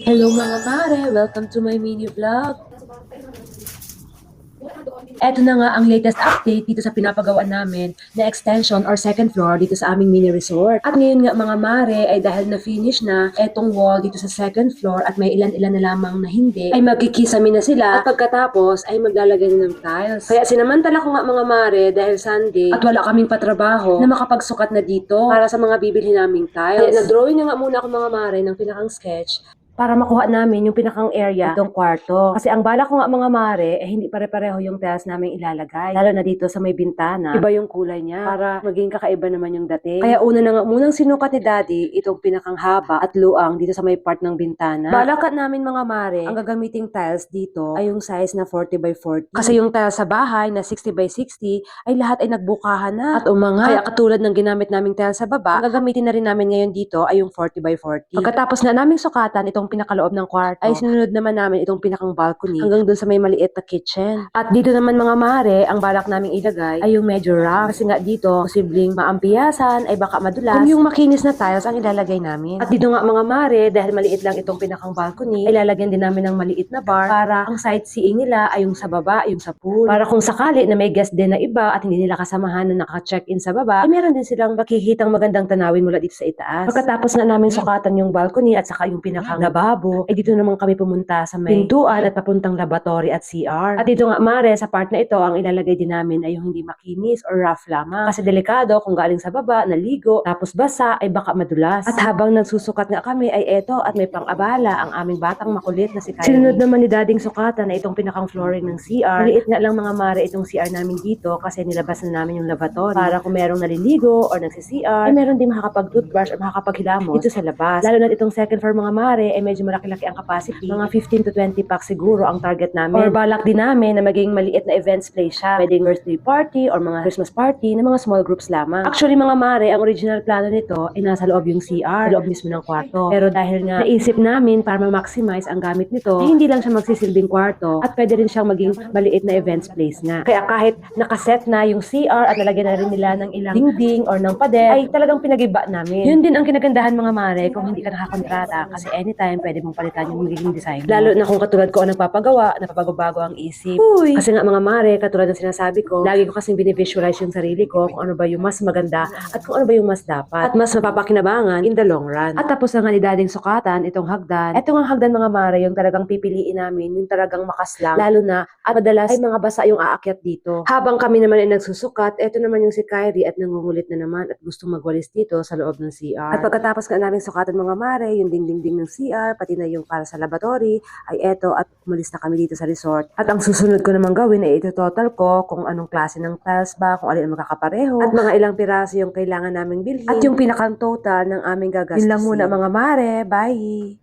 Hello mga mare! Welcome to my mini vlog. Eto na nga ang latest update dito sa pinapagawaan namin na extension or second floor dito sa aming mini resort. At ngayon nga mga mare ay dahil na-finish na etong wall dito sa second floor at may ilan-ilan na lamang na hindi, ay magkikisami na sila at pagkatapos ay maglalagay na ng tiles. Kaya sinamantala ko nga mga mare dahil Sunday at wala kaming patrabaho na makapagsukat na dito para sa mga bibili naming tiles. Kaya nag-drawing na nga muna ako mga mare ng pinakang sketch para makuha namin yung pinakang area itong kwarto. Kasi ang bala ko nga mga mare, eh hindi pare-pareho yung tiles namin ilalagay. Lalo na dito sa may bintana, iba yung kulay niya para maging kakaiba naman yung dating. Kaya una na nga munang sinukat ni daddy itong pinakang haba at luang dito sa may part ng bintana. Balakat namin mga mare, ang gagamiting tiles dito ay yung size na 40 by 40. Kasi yung tiles sa bahay na 60 by 60 ay lahat ay nagbukahan na at umanga. Kaya katulad ng ginamit naming tiles sa baba, ang gagamitin na rin namin ngayon dito ay yung 40 by 40. Pagkatapos na naming sukatan itong pinakaloob ng kwarto, ay sinunod naman namin itong pinakang balcony hanggang dun sa may maliit na kitchen. At dito naman mga mare, ang balak naming ilagay ay yung medyo rough. Kasi nga dito, posibleng maampiyasan, ay baka madulas. Kung yung makinis na tiles ang ilalagay namin. At dito nga mga mare, dahil maliit lang itong pinakang balcony, ay lalagyan din namin ng maliit na bar para ang sightseeing nila ay yung sa baba, yung sa pool. Para kung sakali na may guest din na iba at hindi nila kasamahan na naka-check-in sa baba, ay meron din silang makikitang magandang tanawin mula dito sa itaas. Pagkatapos na namin sukatan yung balcony at saka yung pinakang lababo, ay dito naman kami pumunta sa may pintuan at papuntang laboratory at CR. At dito nga mare, sa part na ito, ang ilalagay din namin ay yung hindi makinis or rough lamang. Kasi delikado kung galing sa baba, naligo, tapos basa, ay baka madulas. At habang nagsusukat nga kami ay eto at may pang-abala ang aming batang makulit na si Kylie. Sinunod naman ni dading sukatan na itong pinakang flooring ng CR. Maliit nga lang mga mare itong CR namin dito kasi nilabas na namin yung lavatory para kung merong naliligo or nagsi-CR, ay meron din makakapag-toothbrush or makakapaghilamos dito sa labas. Lalo na itong second floor mga mare, ay medyo malaki-laki ang capacity. Mga 15 to 20 packs siguro ang target namin. Or balak din namin na maging maliit na events place siya. Pwedeng birthday party or mga Christmas party na mga small groups lamang. Actually mga mare, ang original plano nito ay nasa loob yung CR, loob mismo ng kwarto. Pero dahil nga naisip namin para ma-maximize ang gamit nito, ay hindi lang siya magsisilbing kwarto at pwede rin siyang maging maliit na events place nga. Kaya kahit nakaset na yung CR at nalagyan na rin nila ng ilang dingding or ng pader, ay talagang pinagiba namin. Yun din ang kinagandahan mga mare kung hindi ka nakakontrata kasi anytime pwede mong palitan yung magiging design. Lalo na kung katulad ko ang nagpapagawa, napapago-bago ang isip. Uy! Kasi nga mga mare, katulad ng sinasabi ko, lagi ko kasing binivisualize yung sarili ko kung ano ba yung mas maganda at kung ano ba yung mas dapat. At mas mapapakinabangan in the long run. At tapos na nga ni dading sukatan itong hagdan. Ito nga hagdan mga mare, yung talagang pipiliin namin, yung talagang makaslang. Lalo na, at madalas ay mga basa yung aakyat dito. Habang kami naman ay nagsusukat, ito naman yung si Kyrie at nangungulit na naman at gustong magwalis dito sa loob ng CR. At pagkatapos nga namin sukatan mga mare, yung dingding-ding ng CR, pati na yung para sa laboratory, ay eto at umalis na kami dito sa resort. At ang susunod ko naman gawin ay ito total ko kung anong klase ng tiles ba, kung alin ang magkakapareho, at mga ilang piraso yung kailangan naming bilhin, at yung pinakang total ng aming gagastos. Yun lang muna mga mare, bye!